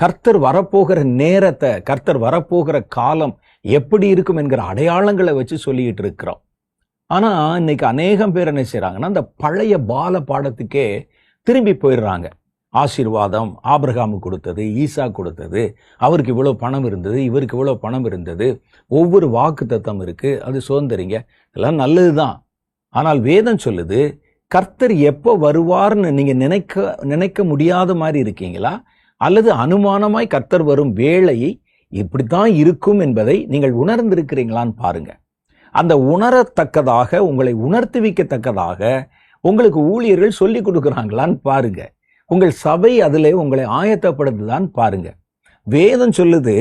கர்த்தர் வரப்போகிற நேரத்தை கர்த்தர் வரப்போகிற காலம் எப்படி இருக்கும் என்கிற அடையாளங்களை வச்சு சொல்லிக்கிட்டு இருக்கிறோம். ஆனால் இன்னைக்கு அநேகம் பேர் என்ன செய்கிறாங்கன்னா அந்த பழைய பால பாடத்துக்கே திரும்பி போயிடுறாங்க. ஆசீர்வாதம் ஆபிரகாமு கொடுத்தது ஈசா கொடுத்தது அவருக்கு இவ்வளோ பணம் இருந்தது இவருக்கு இவ்வளோ பணம் இருந்தது ஒவ்வொரு வாக்கு தத்தம் இருக்குது அது சுதந்திரிங்க எல்லாம் நல்லதுதான் ஆனால் வேதம் சொல்லுது கர்த்தர் எப்போ வருவார்னு நீங்கள் நினைக்க நினைக்க முடியாத மாதிரி இருக்கீங்களா? அல்லது அனுமானமாய் கர்த்தர் வரும் வேளையை இப்படித்தான் இருக்கும் என்பதை நீங்கள் உணர்ந்திருக்கிறீங்களான்னு பாருங்க. அந்த உணரத்தக்கதாக உங்களை உணர்த்துவிக்கத்தக்கதாக உங்களுக்கு ஊழியர்கள் சொல்லி கொடுக்குறாங்களான்னு பாருங்க. உங்கள் சபை அதிலே உங்களை ஆயத்தப்படுத்துதான் பாருங்க. வேதம் சொல்லுது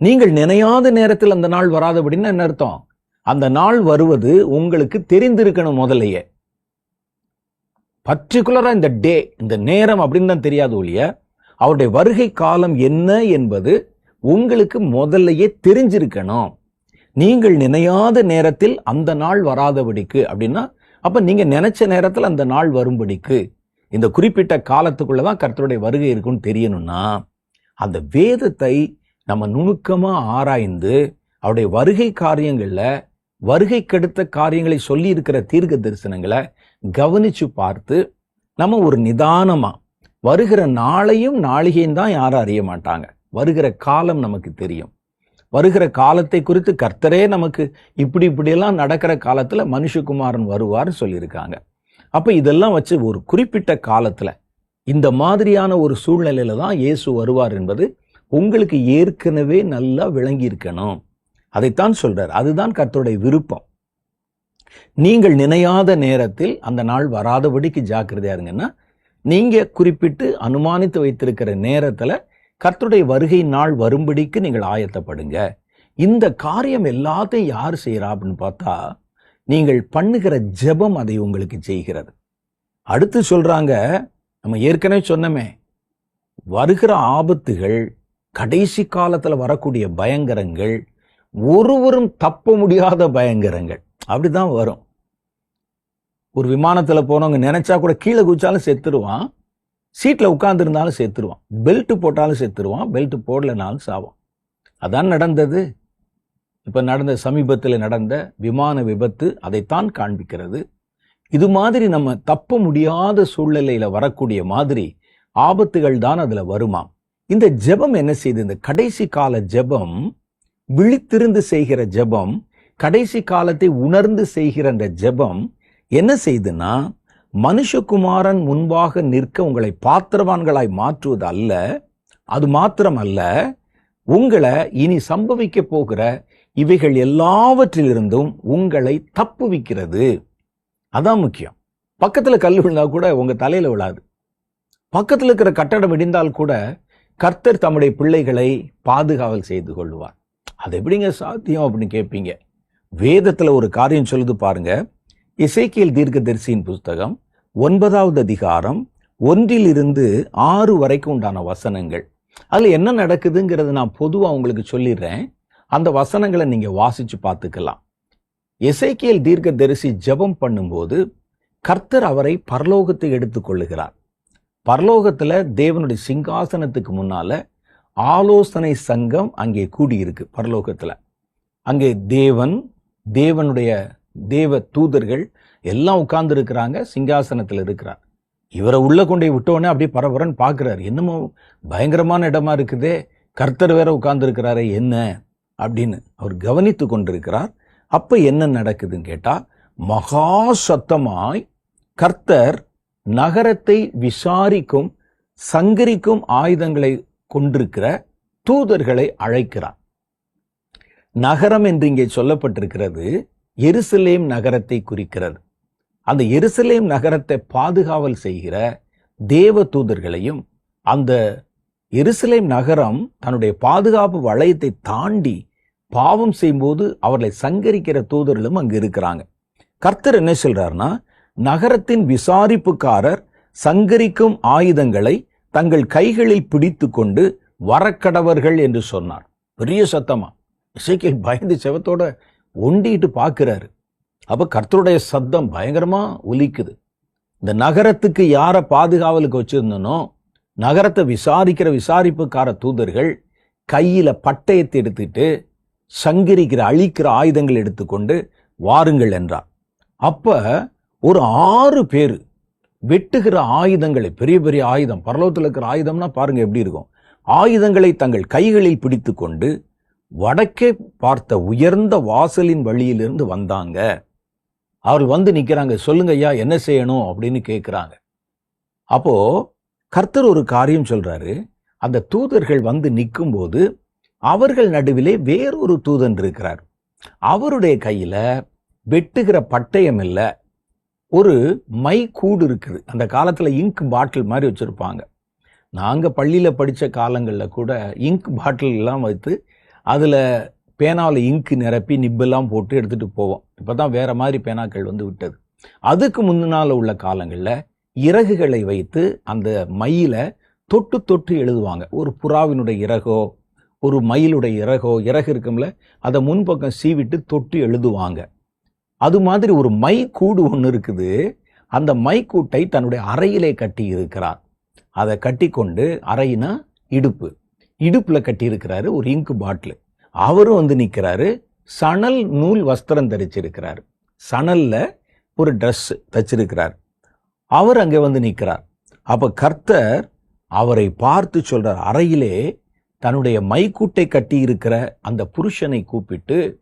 நீங்கள் நினையாத நேரத்தில் அந்த நாள் வராதபடின்னு என்ன அர்த்தம்? அந்த நாள் வருவது உங்களுக்கு தெரிந்திருக்கணும் முதலையே பர்டிகுலராக இந்த டே இந்த நேரம் அப்படின்னு தான் தெரியாது ஒழிய அவருடைய வருகை காலம் என்ன என்பது உங்களுக்கு முதல்லையே தெரிஞ்சிருக்கணும். நீங்கள் நினையாத நேரத்தில் அந்த நாள் வராதபடிக்கு அப்படின்னா அப்போ நீங்கள் நினைச்ச நேரத்தில் அந்த நாள் வரும்படிக்கு இந்த குறிப்பிட்ட காலத்துக்குள்ளே தான் கர்த்தருடைய வருகை இருக்குன்னு தெரியணும்னா அந்த வேதத்தை நம்ம நுணுக்கமாக ஆராய்ந்து அவருடைய வருகை காரியங்களில் வருகை கெடுத்த காரியங்களை சொல்லி இருக்கிற தீர்க்க தரிசனங்களை கவனிச்சு பார்த்து நம்ம ஒரு நிதானமாக வருகிற நாளையும் நாளிகையும் தான் யாரும் அறிய மாட்டாங்க. வருகிற காலம் நமக்கு தெரியும். வருகிற காலத்தை குறித்து கர்த்தரே நமக்கு இப்படி இப்படியெல்லாம் நடக்கிற காலத்துல மனுஷகுமாரன் வருவார் சொல்லியிருக்காங்க. அப்போ இதெல்லாம் வச்சு ஒரு குறிப்பிட்ட காலத்துல இந்த மாதிரியான ஒரு சூழ்நிலையில தான் இயேசு வருவார் என்பது உங்களுக்கு ஏற்கனவே நல்லா விளங்கி இருக்கணும். அதைத்தான் சொல்றார். அதுதான் கர்த்தருடைய விருப்பம். நீங்கள் நினையாத நேரத்தில் அந்த நாள் வராதபடிக்கு ஜாக்கிரதையா இருங்கன்னா நீங்கள் குறிப்பிட்டு அனுமானித்து வைத்திருக்கிற நேரத்தில் கர்த்தருடைய வருகை நாள் வரும்படிக்கு நீங்கள் ஆயத்தப்படுங்க. இந்த காரியம் எல்லாத்தையும் யார் செய்கிறா அப்படின்னு பார்த்தா நீங்கள் பண்ணுகிற ஜெபம் அதை உங்களுக்கு செய்கிறது. அடுத்து சொல்கிறாங்க நம்ம ஏற்கனவே சொன்னமே வருகிற ஆபத்துகள் கடைசி காலத்தில் வரக்கூடிய பயங்கரங்கள் ஒருவரும் தப்ப முடியாத பயங்கரங்கள் அப்படி தான் வரும். ஒரு விமானத்தில் போனவங்க நினைச்சா கூட கீழே குதிச்சாலும் செத்துருவான். சீட்டில் உட்காந்துருந்தாலும் செத்துருவான். பெல்ட்டு போட்டாலும் செத்துருவான். பெல்ட்டு போடலைனாலும் சாவான். அதான் நடந்தது. இப்போ நடந்த சமீபத்தில் நடந்த விமான விபத்து அதைத்தான் காண்பிக்கிறது. இது மாதிரி நம்ம தப்ப முடியாத சூழ்நிலையில வரக்கூடிய மாதிரி ஆபத்துகள் தான் அதில் வருமாம் இந்த ஜெபம் என்ன செய்யுது இந்த கடைசி கால ஜெபம் விழித்திருந்து செய்கிற ஜெபம் கடைசி காலத்தை உணர்ந்து செய்கிற அந்த ஜெபம் என்ன செய்துன்னா மனுஷகுமாரன் முன்பாக நிற்க உங்களை பாத்திரவான்களாய் மாற்றுவது அல்ல அது மாத்திரம் அல்ல உங்களை இனி சம்பவிக்க போகிற இவைகள் எல்லாவற்றிலிருந்தும் உங்களை தப்புவிக்கிறது அதான் முக்கியம். பக்கத்தில் கல் விழுந்தா கூட உங்கள் தலையில் விழாது. பக்கத்தில் இருக்கிற கட்டடம் இடிந்தால் கூட கர்த்தர் தம்முடைய பிள்ளைகளை பாதுகாவல் செய்து கொள்வார். அது எப்படிங்க சாத்தியம் அப்படின்னு கேட்பீங்க. வேதத்தில் ஒரு காரியம் சொல்லுது பாருங்கள் இசைக்கியல் தீர்க்கதரிசியின் புஸ்தகம் ஒன்பதாவது அதிகாரம் ஒன்றிலிருந்து ஆறு வரைக்கும் உண்டான வசனங்கள். அதில் என்ன நடக்குதுங்கிறத நான் பொதுவாக உங்களுக்கு சொல்லிடுறேன். அந்த வசனங்களை நீங்கள் வாசித்து பார்த்துக்கலாம். எசேக்கியல் தீர்க்கதரிசி ஜெபம் பண்ணும்போது கர்த்தர் அவரை பரலோகத்தை எடுத்துக்கொள்ளுகிறார் பரலோகத்தில் தேவனுடைய சிங்காசனத்துக்கு முன்னால் ஆலோசனை சங்கம் அங்கே கூடியிருக்கு பரலோகத்தில். அங்கே தேவன் தேவனுடைய தேவ தூதர்கள் எல்லாம் உட்கார்ந்து இருக்கிறாங்க சிங்காசனத்தில் இருக்கிறார் இவரை உள்ள கொண்டு விட்டோன்னே அப்படியே பரபரன்னு பார்க்குறாரு. என்னமோ பயங்கரமான இடமா இருக்குதே கர்த்தர் வேற உட்கார்ந்துருக்கிறாரே என்ன அப்படின்னு அவர் கவனித்து கொண்டிருக்கிறார். அப்ப என்ன நடக்குதுன்னு கேட்டால் மகா சத்தமாய் கர்த்தர் நகரத்தை விசாரிக்கும் சங்கரிக்கும் ஆயுதங்களை கொண்டிருக்கிற தூதர்களை அழைக்கிறார். நகரம் என்று இங்கே சொல்லப்பட்டிருக்கிறது. எருசலேம் நகரத்தை குறிக்கிறது. அந்த எருசலேம் நகரத்தை பாதுகாவல் செய்கிற தேவ தூதர்களையும் அந்த எருசலேம் நகரம் தன்னுடைய பாதுகாப்பு வளையத்தை தாண்டி பாவம் செய்யும்போது அவர்களை சங்கரிக்கிற தூதர்களும் அங்கு இருக்கிறாங்க. கர்த்தர் என்ன சொல்றாருன்னா நகரத்தின் விசாரிப்புக்காரர் சங்கரிக்கும் ஆயுதங்களை தங்கள் கைகளில் பிடித்து கொண்டு வரக்கடவர்கள் என்று சொன்னார். பெரிய சத்தமா. இசைக்கேல் பயந்து செவத்தோட ஒண்டிட்டு பார்க்குறாரு. அப்போ கர்த்தருடைய சத்தம் பயங்கரமாக ஒலிக்குது. இந்த நகரத்துக்கு யாரை பாதுகாவலுக்கு வச்சுருந்தனோ நகரத்தை விசாரிக்கிற விசாரிப்புக்கார தூதர்கள் கையில் பட்டயத்தை எடுத்துட்டு சங்கரிக்கிற அழிக்கிற ஆயுதங்கள் எடுத்துக்கொண்டு வாருங்கள் என்றார். அப்போ ஒரு ஆறு பேர் வெட்டுகிற ஆயுதங்களை பெரிய பெரிய ஆயுதம் பரலோகத்தில் இருக்கிற ஆயுதம்னா பாருங்கள் எப்படி இருக்கும். ஆயுதங்களை தங்கள் கைகளில் பிடித்து கொண்டு வடக்கே பார்த்த உயர்ந்த வாசலின் வழியிலிருந்து வந்தாங்க. அவர்கள் வந்து நிற்கிறாங்க சொல்லுங்க ஐயா என்ன செய்யணும்? அப்படின்னு கேட்குறாங்க. அப்போ கர்த்தர் ஒரு காரியம் சொல்றாரு. அந்த தூதர்கள் வந்து நிற்கும்போது அவர்கள் நடுவிலே வேறொரு தூதன் இருக்கிறார். அவருடைய கையில வெட்டுகிற பட்டயம் இல்லை ஒரு மை கூடு இருக்குது. அந்த காலத்தில் இங்க் பாட்டில் மாதிரி வச்சுருப்பாங்க. நாங்கள் பள்ளியில் படித்த காலங்களில் கூட இங்க் பாட்டிலெலாம் வைத்து அதில் பேனாவில் இங்கு நிரப்பி நிப்பெல்லாம் போட்டு எடுத்துகிட்டு போவோம். இப்போ தான் வேறு மாதிரி பேனாக்கள் வந்து விட்டது. அதுக்கு முன்னால் உள்ள காலங்களில் இறகுகளை வைத்து அந்த மயில தொட்டு தொட்டு எழுதுவாங்க. ஒரு புறாவினுடைய இறகோ ஒரு மயிலுடைய இறகோ இறகு இருக்கும்ல அதை முன்பக்கம் சீவிட்டு தொட்டு எழுதுவாங்க. அது மாதிரி ஒரு மை கூடு ஒன்று இருக்குது. அந்த மைக்கூட்டை தன்னுடைய அறையிலே கட்டி இருக்கிறார். அதை கட்டி கொண்டு அறையினா இடுப்பு. இடுப்பில் கட்டியிருக்கிறாரு ஒரு இங்கு பாட்டில். அவரும் வந்து நிற்கிறாரு சணல் நூல் வஸ்திரம் தரிச்சிருக்கிறார். சணல்ல ஒரு ட்ரெஸ் தச்சிருக்கிறார் அவர் அங்கே வந்து நிற்கிறார் அப்போ கர்த்தர் அவரை பார்த்து சொல்கிறார் அறையிலே தன்னுடைய மைக்கூட்டை கட்டி இருக்கிற அந்த புருஷனை கூப்பிட்டு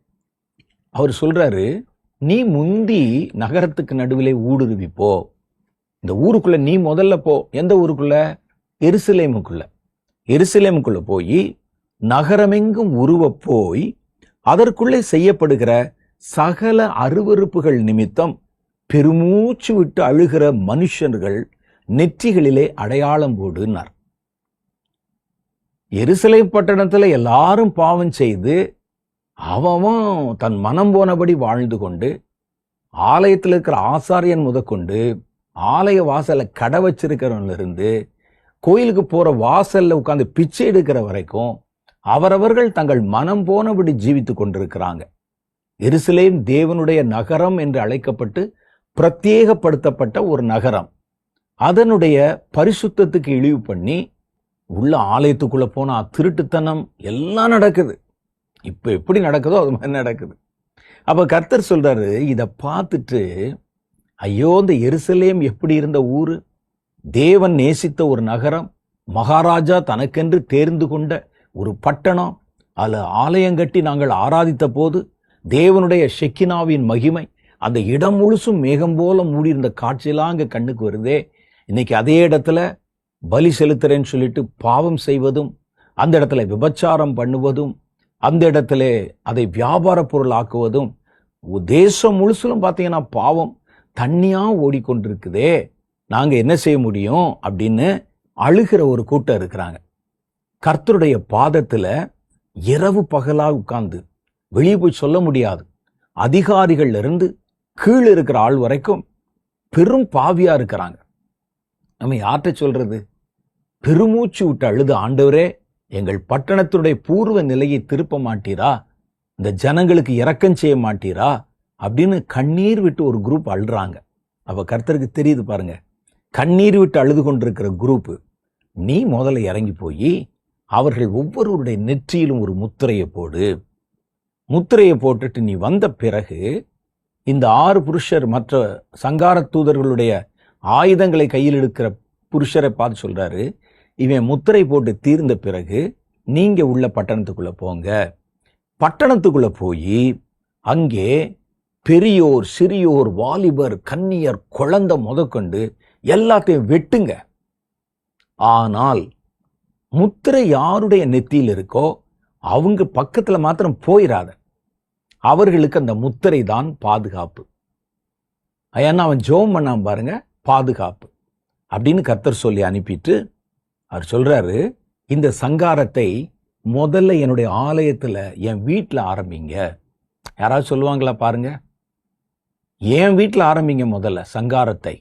அவர் சொல்கிறாரு நீ முந்தி நகரத்துக்கு நடுவிலே ஊடுருவி போ. இந்த ஊருக்குள்ளே நீ முதல்ல போ. எந்த ஊருக்குள்ள? எருசலேமுக்குள்ள. எருசலேமுக்குள்ள போய் நகரமெங்கும் உருவ போய் அதற்குள்ளே செய்யப்படுகிற சகல அருவருப்புகள் நிமித்தம் பெருமூச்சு விட்டு அழுகிற மனுஷர்கள் நெற்றிகளிலே அடையாளம் போடுனார். எருசலேம் பட்டணத்துல எல்லாரும் பாவம் செய்து அவன் தன் மனம் போனபடி வாழ்ந்து கொண்டு ஆலயத்தில் இருக்கிற ஆசாரியன் முதற்கொண்டு ஆலய வாசலை கடை வச்சிருக்கிறவன்ல இருந்து கோயிலுக்கு போகிற வாசலில் உட்காந்து பிச்சை எடுக்கிற வரைக்கும் அவரவர்கள் தங்கள் மனம் போனபடி ஜீவித்து கொண்டிருக்கிறாங்க. எருசலேம் தேவனுடைய நகரம் என்று அழைக்கப்பட்டு பிரத்யேகப்படுத்தப்பட்ட ஒரு நகரம். அதனுடைய பரிசுத்தத்துக்கு இழிவு பண்ணி உள்ள ஆலயத்துக்குள்ளே போனால் திருட்டுத்தனம் எல்லாம் நடக்குது. இப்போ எப்படி நடக்குதோ அது மாதிரி நடக்குது. அப்போ கர்த்தர் சொல்கிறாரு இதை பார்த்துட்டு ஐயோ இந்த எருசலேம் எப்படி இருந்த ஊர்? தேவன் நேசித்த ஒரு நகரம் மகாராஜா தனக்கென்று தேர்ந்து கொண்ட ஒரு பட்டணம் அதில் ஆலயம் கட்டி நாங்கள் ஆராதித்த போது தேவனுடைய ஷெக்கினாவின் மகிமை அந்த இடம் முழுசும் மேகம் போல மூடியிருந்த காட்சியெல்லாம் அங்கே கண்ணுக்கு வருதே. இன்னைக்கு அதே இடத்துல பலி செலுத்துறேன்னு சொல்லிட்டு பாவம் செய்வதும் அந்த இடத்துல விபச்சாரம் பண்ணுவதும் அந்த இடத்துல அதை வியாபார பொருள் ஆக்குவதும் தேசம் முழுசுலும் பார்த்தீங்கன்னா பாவம் தண்ணியாக ஓடிக்கொண்டிருக்குதே. நாங்க என்ன செய்ய முடியும் அப்படின்னு அழுகிற ஒரு கூட்டம் இருக்கிறாங்க. கர்த்தருடைய பாதத்துல இரவு பகலா உட்கார்ந்து வெளியே போய் சொல்ல முடியாது. அதிகாரிகள்ல இருந்து கீழே இருக்கிற ஆள் வரைக்கும் பெரும் பாவியா இருக்கிறாங்க. நம்ம யார்கிட்ட சொல்றது? பெருமூச்சு விட்டு அழுது ஆண்டவரே எங்கள் பட்டணத்துடைய பூர்வ நிலையை திருப்ப மாட்டீரா? இந்த ஜனங்களுக்கு இறக்கம் செய்ய மாட்டீரா? அப்படின்னு கண்ணீர் விட்டு ஒரு குரூப் அழுறாங்க. அப்போ கர்த்தருக்கு தெரியுது பாருங்க. கண்ணீர் விட்டு அழுது கொண்டிருக்கிற குரூப்பு நீ முதல்ல இறங்கி போய் அவர்கள் ஒவ்வொருவருடைய நெற்றியிலும் ஒரு முத்திரையை போடு. முத்திரையை போட்டுட்டு நீ வந்த பிறகு இந்த ஆறு புருஷர் மற்ற சங்கார தூதர்களுடைய ஆயுதங்களை கையில் எடுக்கிற புருஷரை பார்த்து சொல்கிறாரு இவன் முத்திரை போட்டு தீர்ந்த பிறகு நீங்கள் உள்ள பட்டணத்துக்குள்ளே போங்க. பட்டணத்துக்குள்ளே போய் அங்கே பெரியோர் சிறியோர் வாலிபர் கன்னியர் குழந்தை முதற்கொண்டு எல்லாத்தையும் வெட்டுங்க. ஆனால் முத்திரை யாருடைய நெத்தியில் இருக்கோ அவங்க பக்கத்தில் மாத்திரம் போயிடாத அவர்களுக்கு அந்த முத்திரை தான் பாதுகாப்பு. ஏன்னா அவன் ஜோம் பண்ணாம பாருங்க பாதுகாப்பு. அப்படின்னு கர்த்தர் சொல்லி அனுப்பிட்டு அவர் சொல்றாரு இந்த சங்காரத்தை முதல்ல என்னுடைய ஆலயத்தில் என் வீட்டில் ஆரம்பிங்க. யாராவது சொல்லுவாங்களா பாருங்க? என் வீட்டில் ஆரம்பிங்க முதல்ல சங்காரத்தை.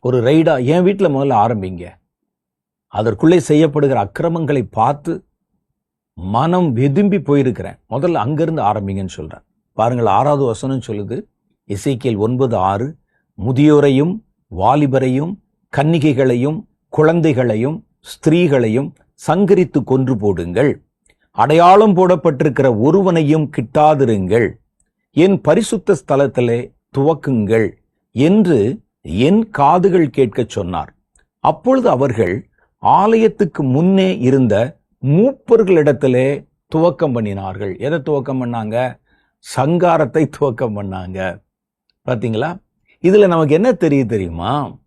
ஒரு ரைடா என் வீட்டில் முதல்ல ஆரம்பிங்க. அதற்குள்ளே செய்யப்படுகிற அக்கிரமங்களை பார்த்து மனம் வெதும்பி போயிருக்கிறேன். முதல்ல அங்கிருந்து ஆரம்பிங்கன்னு சொல்றேன். பாருங்கள் ஆறாவது வசனம் சொல்லுது. இசைக்கியல் ஒன்பது ஆறு முதியோரையும் வாலிபரையும் கன்னிகைகளையும் குழந்தைகளையும் ஸ்திரீகளையும் சங்கரித்து கொன்று போடுங்கள். அடையாளம் போடப்பட்டிருக்கிற ஒருவனையும் கிட்டாதிருங்கள். என் பரிசுத்த ஸ்தலத்திலே துவக்குங்கள் என்று என் காதுகள் கேட்கச் சொன்னார். அப்பொழுது அவர்கள் ஆலயத்துக்கு முன்னே இருந்த மூப்பர்களிடத்திலே துவக்கம் பண்ணினார்கள். எதை துவக்கம் பண்ணாங்க? சங்காரத்தை துவக்கம் பண்ணாங்க. பார்த்தீங்களா இதில் நமக்கு என்ன தெரிய தெரியுமா?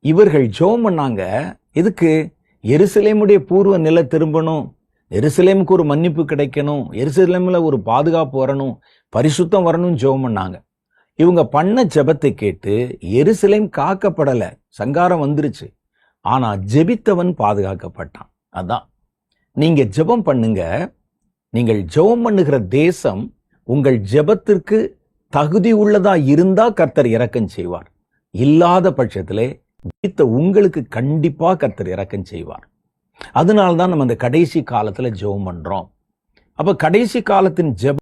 இவர்கள் ஜெபம் பண்ணாங்க. எதுக்கு? எருசலேமுடைய பூர்வ நிலை திரும்பணும். எருசலேமுக்கு ஒரு மன்னிப்பு கிடைக்கணும். எருசலேமில் ஒரு பாதுகாப்பு வரணும். பரிசுத்தம் வரணும்னு ஜெபம் பண்ணாங்க. இவங்க பண்ண ஜெபத்தை கேட்டு எருசலேம் காக்கப்படல. சங்காரம் வந்துருச்சு. ஆனா ஜெபித்தவன் பாதுகாக்கப்பட்டான். அதான். நீங்க ஜெபம் பண்ணுங்க. நீங்கள் ஜெபம் பண்ணுகிற தேசம் உங்கள் ஜெபத்திற்கு தகுதி உள்ளதா இருந்தா கர்த்தர் இறக்கம் செய்வார். இல்லாத பட்சத்திலே ஜெபித்த உங்களுக்கு கண்டிப்பா கர்த்தர் இறக்கம் செய்வார். அதனால தான் நம்ம இந்த கடைசி காலத்துல ஜெபம் பண்றோம். அப்ப கடைசி காலத்தின் ஜெபம்